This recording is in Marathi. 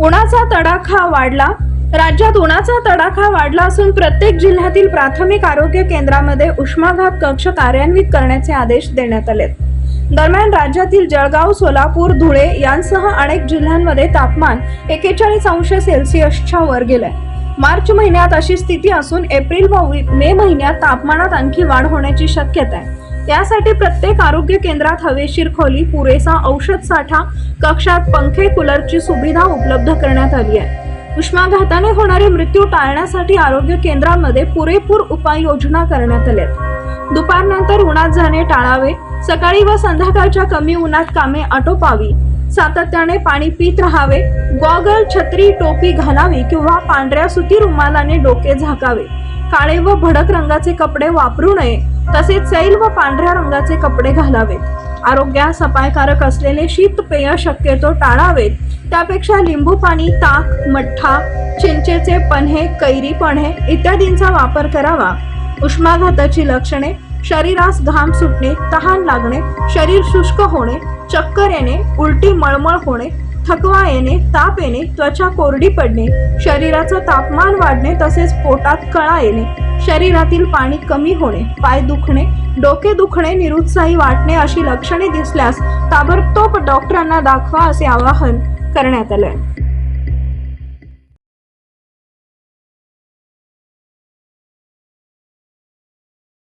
उन्हाचा तडाखा वाढला. राज्यात उन्हाचा तडाखा वाढला असून प्रत्येक जिल्ह्यातील प्राथमिक आरोग्य केंद्रामध्ये उष्माघात कक्ष कार्यान्वित करण्याचे आदेश देण्यात आले दरम्यान राज्यातील जळगाव सोलापूर धुळे यांसह अनेक जिल्ह्यांमध्ये तापमान एकेचाळीस अंश सेल्सिअसच्या वर गेलंय. मार्च महिन्यात अशी स्थिती असून एप्रिल व मे महिन्यात तापमानात आणखी वाढ होण्याची शक्यता आहे. त्यासाठी प्रत्येक आरोग्य केंद्रात हवेशीर खोली पुरेसा औषध साठा कक्षात पंखे कूलरची सुविधा उपलब्ध करण्यात आली आहे. उष्माघाताने होणारे मृत्यू टाळण्यासाठी आरोग्य केंद्रामध्ये पुरेपूर उपाययोजना करण्यात आल्या दुपारनंतर उन्हात जाणे टाळावे सकाळी व संध्याकाळच्या कमी उन्हात कामे आटोपावी सातत्याने पाणी पित राहावे गॉगल छत्री टोपी घालावी किंवा पांढऱ्या सुती रुमालाने डोके झाकावे. काळे व भडक रंगाचे कपडे वापरू नये तसेच सैल व पांढऱ्या रंगाचे कपडे घालावेत. आरोग्यास अपायकारक असलेले शीतपेय शक्यतो टाळावेत. त्यापेक्षा लिंबू पाणी ताक मठ्ठा चिंचेचे पन्हे कैरी पन्हे इत्यादींचा वापर करावा. उष्माघाताची लक्षणे शरीरास घाम सुटणे तहान लागणे शरीर शुष्क होणे चक्कर येणे उलटी मळमळ होणे थकवा येणे ताप येणे त्वचा कोरडी पडणे शरीराचं तापमान वाढणे तसेच पोटात कळा येणे शरीरातील पाणी कमी होणे पाय दुखणे डोके दुखणे निरुत्साही वाटणे अशी लक्षणे दिसल्यास ताबडतोब डॉक्टरांना दाखवा असे आवाहन करण्यात आले